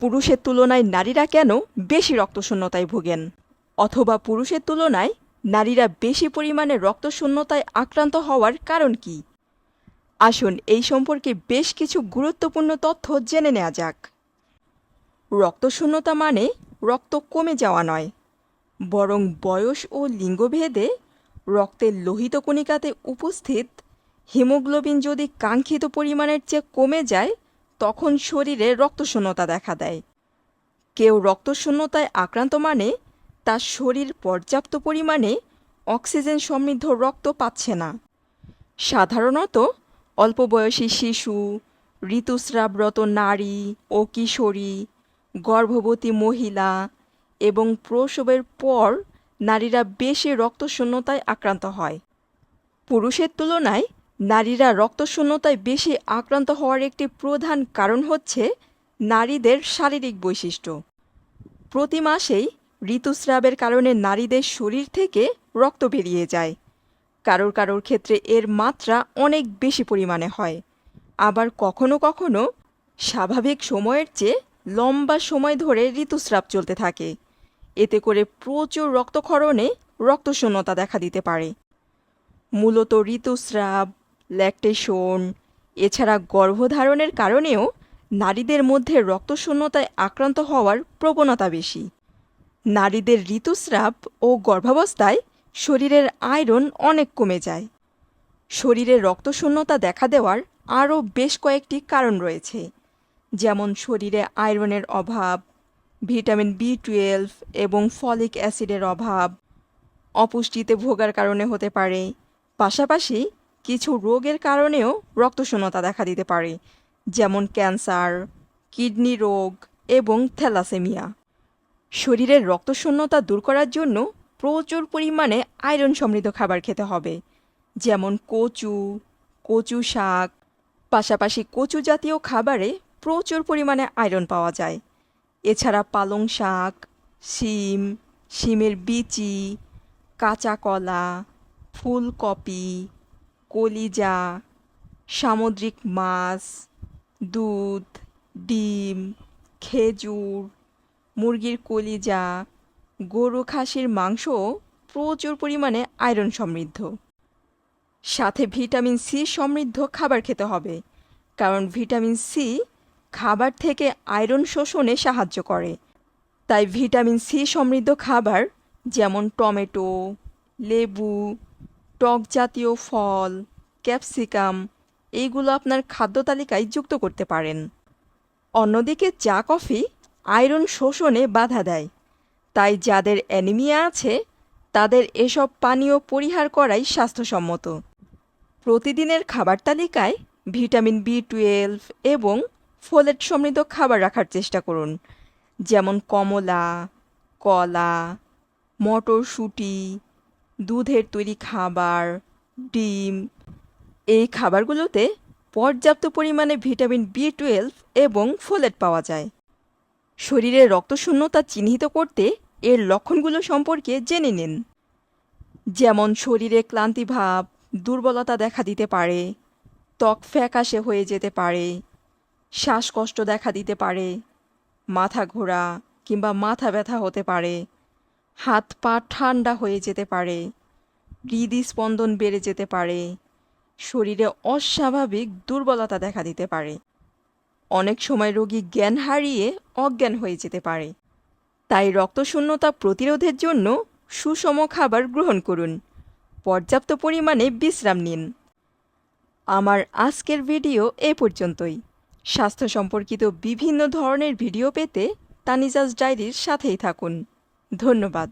পুরুষের তুলনায় নারীরা কেন বেশি রক্তশূন্যতায় ভোগেন? অথবা পুরুষের তুলনায় নারীরা বেশি পরিমাণে রক্তশূন্যতায় আক্রান্ত হওয়ার কারণ কি? আসুন এই সম্পর্কে বেশ কিছু গুরুত্বপূর্ণ তথ্য জেনে নেওয়া যাক। রক্তশূন্যতা মানে রক্ত কমে যাওয়া নয়, বরং বয়স ও লিঙ্গভেদে রক্তের লোহিত কণিকাতে উপস্থিত হিমোগ্লোবিন যদি কাঙ্ক্ষিত পরিমাণের চেয়ে কমে যায় তখন শরীরে রক্তশূন্যতা দেখা দেয়। কেউ রক্তশূন্যতায় আক্রান্ত মানে তার শরীর পর্যাপ্ত পরিমাণে অক্সিজেন সমৃদ্ধ রক্ত পাচ্ছে না। সাধারণত অল্প বয়সী শিশু ঋতুস্রাবরত নারী ও কিশোরী, গর্ভবতী মহিলা এবং প্রসবের পর নারীরা বেশি রক্তশূন্যতায় আক্রান্ত হয়। পুরুষের তুলনায় নারীরা রক্তশূন্যতায় বেশি আক্রান্ত হওয়ার একটি প্রধান কারণ হচ্ছে নারীদের শারীরিক বৈশিষ্ট্য। প্রতি মাসেই ঋতুস্রাবের কারণে নারীদের শরীর থেকে রক্ত বেরিয়ে যায়। কারোর কারোর ক্ষেত্রে এর মাত্রা অনেক বেশি পরিমাণে হয়। আবার কখনো কখনো স্বাভাবিক সময়ের চেয়ে লম্বা সময় ধরে ঋতুস্রাব চলতে থাকে। এতে করে প্রচুর রক্তক্ষরণে রক্তশূন্যতা দেখা দিতে পারে। মূলত ঋতুস্রাব ল্যাকটেশন এছাড়া গর্ভধারণের কারণেও নারীদের মধ্যে রক্তশূন্যতায় আক্রান্ত হওয়ার প্রবণতা বেশি। নারীদের ঋতুস্রাব ও গর্ভাবস্থায় শরীরের আয়রন অনেক কমে যায়। শরীরে রক্তশূন্যতা দেখা দেওয়ার আরও বেশ কয়েকটি কারণ রয়েছে, যেমন শরীরে আয়রনের অভাব, ভিটামিন বি টুয়েলভ এবং ফলিক অ্যাসিডের অভাব, অপুষ্টিতে ভোগার কারণে হতে পারে। পাশাপাশি কিছু রোগের কারণেও রক্তশূন্যতা দেখা দিতে পারে, যেমন ক্যান্সার, কিডনি রোগ এবং থ্যালাসেমিয়া। শরীরের রক্তশূন্যতা দূর করার জন্য প্রচুর পরিমাণে আয়রন সমৃদ্ধ খাবার খেতে হবে, যেমন কচু কচু শাক। পাশাপাশি কচু জাতীয় খাবারে প্রচুর পরিমাণে আয়রন পাওয়া যায়। এছাড়া পালং শাক, শিম, শিমের বিচি, কাঁচা কলা, ফুলকপি কলিজা, সামুদ্রিক মাছ, দুধ, ডিম, খেজুর, মুরগির কলিজা, গরু খাসির মাংস প্রচুর পরিমাণে আয়রন সমৃদ্ধ। সাথে ভিটামিন সি সমৃদ্ধ খাবার খেতে হবে, কারণ ভিটামিন সি খাবার থেকে আয়রন শোষণে সাহায্য করে। তাই ভিটামিন সি সমৃদ্ধ খাবার যেমন টমেটো, লেবু টক জাতীয় ফল, ক্যাপসিকাম, এইগুলো আপনার খাদ্য তালিকায় যুক্ত করতে পারেন। অন্যদিকে চা, কফি আয়রন শোষণে বাধা দেয়। তাই যাদের অ্যানিমিয়া আছে, তাদের এসব পানীয় পরিহার করাই স্বাস্থ্যসম্মত। প্রতিদিনের খাবার তালিকায় ভিটামিন বি টুয়েলভ এবং ফোলেট সমৃদ্ধ খাবার রাখার চেষ্টা করুন। যেমন কমলা, কলা, মটরশুঁটি দুধের তৈরি খাবার, ডিম, এই খাবারগুলোতে পর্যাপ্ত পরিমাণে ভিটামিন বি টুয়েলভ এবং ফোলেট পাওয়া যায়। শরীরে রক্তশূন্যতা চিহ্নিত করতে এর লক্ষণগুলো সম্পর্কে জেনে নিন। যেমন শরীরে ক্লান্তিভাব দুর্বলতা দেখা দিতে পারে, ত্বক ফ্যাকাশে হয়ে যেতে পারে, শ্বাসকষ্ট দেখা দিতে পারে, মাথা ঘোরা কিংবা মাথা ব্যথা হতে পারে হাত পা ঠান্ডা হয়ে যেতে পারে, হৃদস্পন্দন বেড়ে যেতে পারে, শরীরে অস্বাভাবিক দুর্বলতা দেখা দিতে পারে। অনেক সময় রোগী জ্ঞান হারিয়ে অজ্ঞান হয়ে যেতে পারে। তাই রক্তশূন্যতা প্রতিরোধের জন্য সুষম খাবার গ্রহণ করুন। পর্যাপ্ত পরিমাণে বিশ্রাম নিন। আমার আজকের ভিডিও এ পর্যন্তই। স্বাস্থ্য সম্পর্কিত বিভিন্ন ধরনের ভিডিও পেতে তানিজাজ ডায়েরির সাথেই থাকুন। ধন্যবাদ।